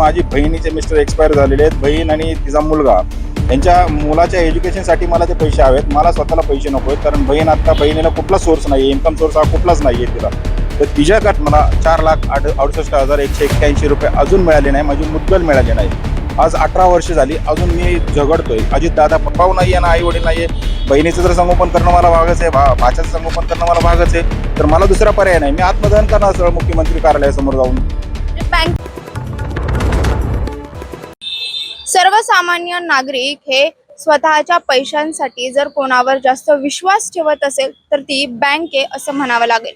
माझी बहिणीचे mister expire झालेले आहेत. बहीण आणि तिचा मुलगा. यांच्या मुलाच्या एज्युकेशनसाठी मला ते पैसे हवेत. मला स्वतःला पैसे नको आहेत. कारण बहीण आत्ता बहिणीला कुठला सोर्स नाही आहे इन्कम सोर्स हा कुठलाच नाही आहे तिला. तर तिच्याकडे मला चार लाख आठ अडुसष्ट हजार एकशे एक्क्याऐंशी रुपये अजून मिळाले नाही. माझी मुद्दल मिळाली नाही. आज अठरा वर्ष झाली. अजून मी झगडतोय. अजित दादा पप्पाऊ नाही आहे ना आई वडील नाही आहे बहिणीचं जर संगोपन करणं मला भागच आहे. भा भाच्याचं संगोपन करणं मला भागच आहे. तर मला दुसरा पर्याय नाही. मी आत्मदहन करणार सरळ मुख्यमंत्री कार्यालयासमोर जाऊन. म्हणजे सर्वसामान्य नागरिक हे स्वतःच्या पैशांसाठी जर कोणावर जास्त विश्वास ठेवत असेल तर ती बँक आहे असं म्हणावं लागेल.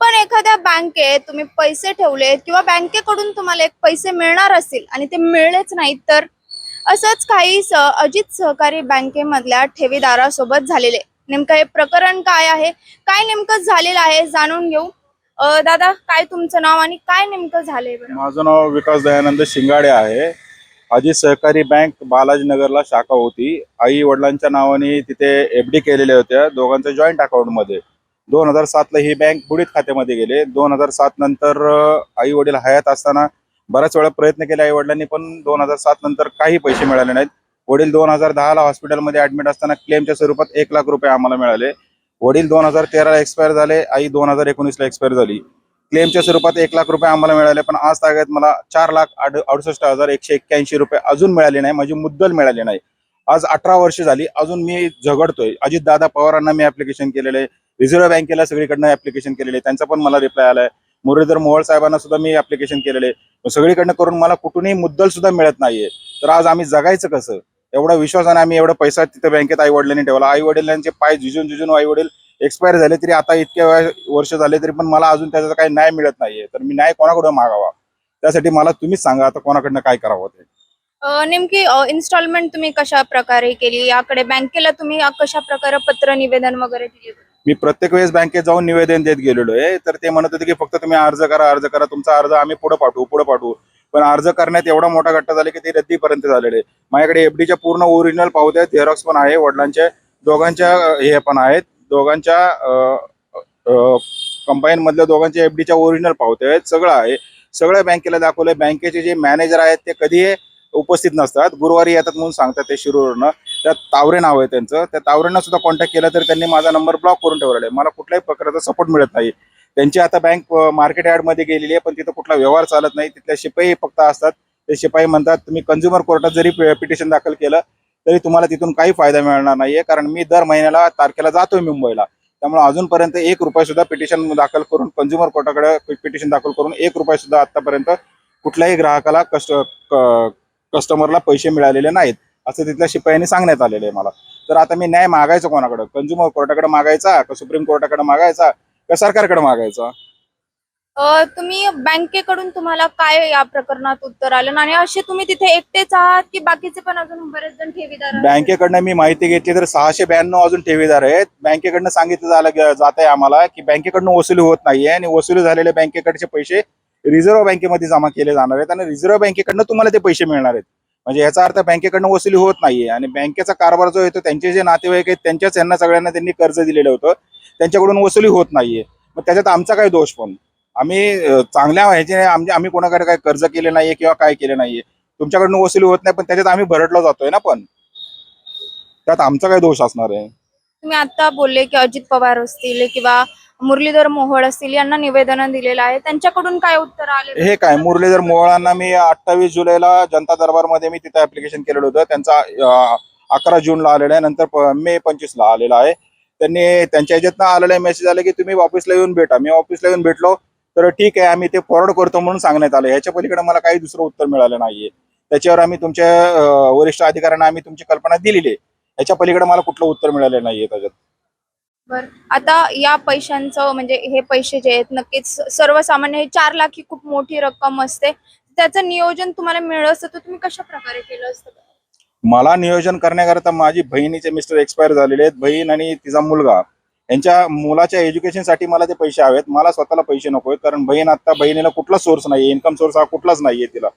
पण एखाद्या बँकेत तुम्ही पैसे ठेवले किंवा बँकेकडून तुम्हाला एक पैसे मिळणार असतील आणि ते मिळलेच नाहीत तर असंच काही स अजित सहकारी बँकेमधल्या ठेवीदारासोबत झालेले. नेमकं हे प्रकरण काय आहे? काय नेमकं झालेलं आहे? जाणून घेऊ. दादा काय तुमचं नाव आणि काय नेमकं झालंय बरं? माझं नाव विकास दयानंद शिंगाडे आहे. आधी सहकारी बँक बालाजीनगरला शाखा होती. आई वडिलांच्या नावाने तिथे एफ डी केलेल्या होत्या. दोघांच्या जॉईंट अकाउंटमध्ये दोन हजार सातला ही बँक बुडीत खात्यामध्ये गेले. दोन हजार सात नंतर आई वडील हयात असताना बऱ्याच वेळा प्रयत्न केले आई वडिलांनी पण दोन हजार सात नंतर काही पैसे मिळाले नाहीत. वडील दोन हजार दहाला हॉस्पिटलमध्ये ऍडमिट असताना क्लेमच्या स्वरूपात एक लाख रुपये आम्हाला मिळाले. वडील दोन हजार तेराला एक्सपायर झाले. आई दोन हजार एकोणीसला एक्सपायर झाली. क्लेमच्या स्वरूपात एक लाख रुपये आम्हाला मिळाले पण आज तागत मला चार लाख आड अडुसष्ट हजार एकशे एक्क्याऐंशी रुपये अजून मिळाले नाही माझी मुद्दल मिळाली नाही. आज अठरा वर्ष झाली अजून मी झगडतोय. अजित दादा पवारांना मी ऍप्लिकेशन केलेलं आहे रिझर्व्ह बँकेला सगळीकडनं ऍप्लिकेशन केलेले आहे त्यांचा पण मला रिप्लाय आलाय. मुरलीधर मोहोळ साहेबांना सुद्धा मी ऍप्लिकेशन केलेले सगळीकडनं करून मला कुठूनही मुद्दल सुद्धा मिळत नाहीये. तर आज आम्ही जगायचं कसं? एवढा विश्वासाने आम्ही एवढा पैसा तिथे बँकेत आई वडिलांनी ठेवला. आई वडिलांचे पाय झिजून झिजून आई वडील एक्सपायर झाले तरी आता इतक्या वेळा- वर्ष झाले तरी पण मला अजून त्याचा काही न्याय मिळत नाहीये. तर मी न्याय कोणाकडून मागावा? त्यासाठी मला तुम्हीच सांगा आता कोणाकडनं काय करावं ते. नेमकी इन्स्टॉलमेंट तुम्ही कशा प्रकारे केली? याकडे बँकेला तुम्ही? कशा प्रकारे पत्र निवेदन वगैरे दिले? मी प्रत्येक वेळेस बँकेत जाऊन निवेदन देत गेलेलो आहे. तर ते म्हणत होते की फक्त तुम्ही अर्ज करा अर्ज करा. तुमचा अर्ज आम्ही पुढे पाठवू पुढे पाठवू. पण अर्ज करण्यात एवढा मोठा गट्टा झाला की ते रद्दीपर्यंत झालेले. माझ्याकडे एफडीच्या पूर्ण ओरिजिनल पावत्या झेरॉक्स पण आहे वडिलांच्या दोघांच्या हे पण आहेत. दोघांच्या कंबाईन मधल्या दोघांच्या एफडीच्या ओरिजिनल पावत्या आहेत. सगळं आहे. सगळ्या बँकेला दाखवलंय. बँकेचे जे मॅनेजर आहेत ते कधी उपस्थित नसतात. गुरुवारी येतात म्हणून सांगतात ते शिरूरनं. त्या तावरे नाव आहे त्यांचं. त्या तावरेंना सुद्धा कॉन्टॅक्ट केला तर त्यांनी माझा नंबर ब्लॉक करून ठेवलेला आहे. मला कुठल्याही प्रकारचा सपोर्ट मिळत नाही. त्यांची आता बँक मार्केट यार्डमध्ये गेलेली आहे पण तिथं कुठला व्यवहार चालत नाही. तिथल्या शिपाई फक्त असतात. ते शिपाई म्हणतात तुम्ही कंझ्युमर कोर्टात जरी पिटिशन दाखल केलं तरी तुम्हाला तिथून काही फायदा मिळणार नाहीये कारण मी दर महिन्याला तारखेला जातोय मुंबईला. त्यामुळे अजूनपर्यंत एक रुपया सुद्धा पिटिशन दाखल करून कंझ्युमर कोर्टाकडे पिटिशन दाखल करून एक रुपया सुद्धा आतापर्यंत कुठल्याही ग्राहकाला कस्ट कस्टमरला पैसे मिळालेले नाहीत असं तिथल्या शिपायांनी सांगण्यात आलेलं आहे मला. तर आता मी न्याय मागायचं कोणाकडे? कंझ्युमर कोर्टाकडे मागायचा का सुप्रीम कोर्टाकडे मागायचा का सरकारकडे मागायचा? तुम्ही बँकेकडून तुम्हाला काय या प्रकरणात उत्तर आलं? आणि असे तुम्ही तिथे एकटेच आहात की बाकीचे पण अजून बरेच जण ठेवीदार बँकेकडनं मी माहिती घेतली तर सहाशे ब्याण्णव अजून ठेवीदार आहेत. बँकेकडनं सांगितलं झालं जात आहे आम्हाला की बँकेकडनं वसुली होत नाहीये आणि वसुली झालेले बँकेकडचे पैसे रिझर्व्ह बँकेमध्ये जमा केले जाणार आहेत आणि रिझर्व्ह बँकेकडनं तुम्हाला ते पैसे मिळणार आहेत. म्हणजे याचा अर्थ बँकेकडनं वसुली होत नाहीये आणि बँकेचा कारभार जो येतो त्यांचे जे नातेवाईक आहेत त्यांच्याच यांना सगळ्यांना त्यांनी कर्ज दिलेलं होतं. त्यांच्याकडून वसुली होत नाहीये. मग त्याच्यात आमचा काय दोष पण? आम्ही चांगल्या ह्याचे आम्ही कोणाकडे काय कर्ज केले नाहीये किंवा काय केले नाहीये. तुमच्याकडनं वसुली होत नाही पण त्याच्यात आम्ही भरडलो जातोय ना पण. त्यात आमचा काय दोष असणार आहे. तुम्ही आता बोलले की अजित पवार असतील किंवा मुरलीधर मोहोळ असतील यांना निवेदन दिलेलं आहे. त्यांच्याकडून काय उत्तर आले हे काय मुरलीधर मोहळांना मी अठ्ठावीस जुलैला जनता दरबारमध्ये मी तिथे ऍप्लिकेशन केलेलं होतं. त्यांचा अकरा जूनला आलेला आहे नंतर प- मे पंचवीसला आलेला आहे. त्यांनी त्यांच्या ह्याच्यातनं आलेला मेसेज आला की तुम्ही ऑफिसला येऊन भेटा. मी ऑफिसला येऊन भेटलो. तर ठीक आहे आम्ही ते फॉरवर्ड करतो म्हणून सांगण्यात आलं. ह्याच्या पलीकडे मला काही दुसरं उत्तर मिळालं नाहीये. त्याच्यावर आम्ही तुमच्या वरिष्ठ अधिकाऱ्यांना आम्ही तुमची कल्पना दिलेली आहे. ह्याच्या पलीकडे मला कुठलं उत्तर मिळालं नाहीये त्याच्यात. बर. आता या पैशांचं म्हणजे हे पैसे जे आहेत नक्कीच सर्वसामान्य हे चार लाख ही खूप मोठी रक्कम असते. त्याचं नियोजन तुम्हाला मिळत असतं तर तुम्ही कशा प्रकारे केलं असतं? मला नियोजन करण्याकरता माझी बहिणीचे मिस्टर एक्सपायर झालेले आहेत. बहीण आणि तिचा मुलगा. यांच्या मुलाच्या एज्युकेशनसाठी मला ते पैसे हवेत. मला स्वतःला पैसे नको आहेत कारण बहीण आता बहिणीला कुठला सोर्स नाहीये इन्कम सोर्स हा कुठलाच नाहीये तिला.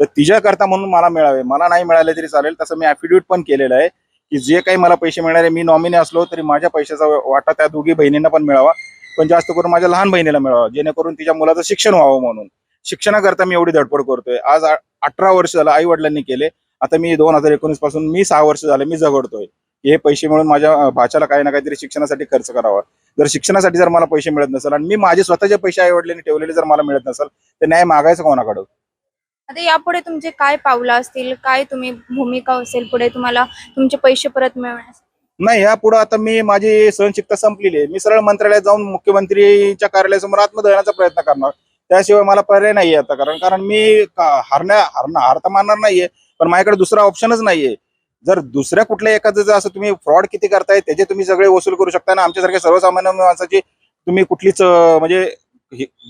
तर तिच्याकरता म्हणून मला मिळावे. मला नाही मिळाले तरी चालेल. तसं मी ॲफिडेविट पण केलेलं आहे की जे काही मला पैसे मिळणारे मी नॉमिनी असलो तरी माझ्या पैशाचा वाटा त्या दोघी बहिणींना पण मिळावा. पण जास्त करून माझ्या लहान बहिणीला मिळावा जेणेकरून तिच्या मुलाचं शिक्षण व्हावं म्हणून. शिक्षणाकरता मी एवढी धडपड करतोय. आज अठरा वर्ष झालं आई वडिलांनी केले. आता मी दोन हजार एकोणीसपासून मी सहा वर्ष झाले मी झगडतोय. हे पैसे मिळून माझ्या भाच्याला काही ना काहीतरी शिक्षणासाठी खर्च करावा. जर शिक्षणासाठी जर मला पैसे मिळत नसेल आणि मी माझे स्वतःचे पैसे आई वडिलांनी ठेवलेले जर मला मिळत नसेल तर न्याय मागायचं कोणाकडं? आता यापुढे तुमचे काय पावलं असतील? काय तुम्ही भूमिका असेल पुढे तुम्हाला तुमचे पैसे परत मिळवण्यासाठी नाही या पुढे आता मी माझी सहनशिकता संपलेली आहे. मी सरळ मंत्रालयात जाऊन मुख्यमंत्रीच्या कार्यालयासमोर आत्मदहनाचा प्रयत्न करणार. त्याशिवाय मला पर्याय नाहीये आता कारण कारण मी का- हारण्या हारणार हार तर मानणार नाहीये पण माझ्याकडे दुसरा ऑप्शनच नाहीये. जर दुसऱ्या कुठल्या एखादं जर असं तुम्ही फ्रॉड किती करताय त्याचे तुम्ही सगळे वसूल करू शकता ना आमच्यासारख्या सर्वसामान्य माणसाची तुम्ही कुठलीच म्हणजे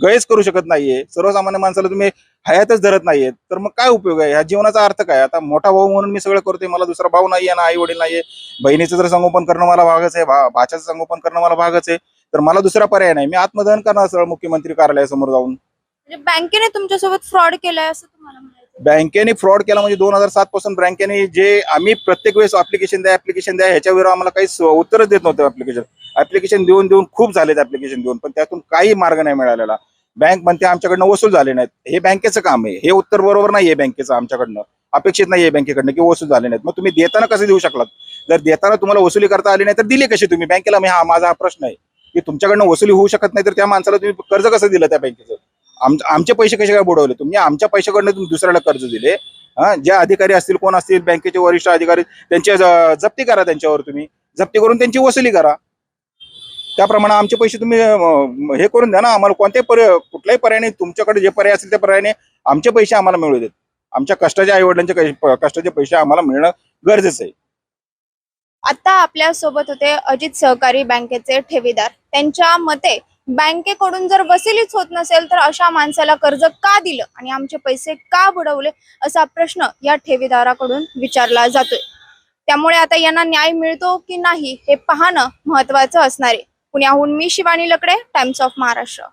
गैस करू शकत नाहीये. सर्वसामान्य माणसाला तुम्ही हयातच धरत नाहीये. तर मग काय उपयोग आहे? ह्या जीवनाचा अर्थ काय? आता मोठा भाऊ म्हणून मी सगळं करतोय. मला दुसरा भाऊ नाहीये ना आई वडील नाहीये. बहिणीचं जर संगोपन करणं मला भागच आहे. भा- भाच्याचं संगोपन करणं मला भागच आहे. तर मला दुसरा पर्याय नाही. मी आत्मदहन करणार सरळ मुख्यमंत्री कार्यालयासमोर जाऊन. म्हणजे बँकेने तुमच्यासोबत फ्रॉड केलाय असं तुम्हाला बँकेने फ्रॉड केला म्हणजे दोन हजार सात पासून बँकेने जे आम्ही प्रत्येक वेळेस ऍप्लिकेशन द्या ऍप्लिकेशन द्या ह्याच्यावर आम्हाला काही उत्तरच देत नव्हतं ऍप्लिकेशन ऍप्लिकेशन देऊन देऊन खूप झालेत ऍप्लिकेशन देऊन पण त्यातून काही मार्ग नाही मिळालेला. बँक म्हणते आमच्याकडनं वसूल झाले नाहीत. हे बँकेचं काम आहे. हे उत्तर बरोबर नाहीये बँकेचं आमच्याकडनं. अपेक्षित नाहीये बँकेकडनं की वसूल झाले नाहीत. मग तुम्ही देताना कसं देऊ शकलात? जर देताना तुम्हाला वसुली करता आली नाही तर दिली कशी तुम्ही? बँकेला मी हा माझा हा प्रश्न आहे की तुमच्याकडनं वसुली होऊ शकत नाही तर त्या माणसाला तुम्ही कर्ज कसं दिलं त्या बँकेचं? आम आमचे पैसे कसे काय बुडवले? तुम्ही आमच्या पैशाकडनं तुम्ही दुसऱ्याला कर्ज दिले. हा जे अधिकारी असतील कोण असतील बँकेचे वरिष्ठ अधिकारी त्यांच्या जप्ती करा त्यांच्यावर तुम्ही. जप्ती करून त्यांची वसुली करा. त्याप्रमाणे आमचे पैसे तुम्ही हे करून द्या ना. आम्हाला कोणत्याही पर्याय कुठल्याही पर्यायाने तुमच्याकडे जे पर्याय असतील त्या पर्यायाने आमचे पैसे आम्हाला मिळू देत. आमच्या कष्टाच्या आई वडिलांचे कष्टाचे पैसे आम्हाला मिळणं गरजेचं आहे. आता आपल्यासोबत होते अजित सहकारी बँकेचे ठेवीदार. त्यांच्या मते बँकेकडून जर वसुलीच होत नसेल तर अशा माणसाला कर्ज का दिलं? आणि आमचे पैसे का बुडवले? असा प्रश्न या ठेवीदाराकडून विचारला जातोय. त्यामुळे आता यांना न्याय मिळतो की नाही हे पाहणं महत्वाचं असणार आहे. पुण्याहून मी शिवानी लकडे टाइम्स ऑफ महाराष्ट्र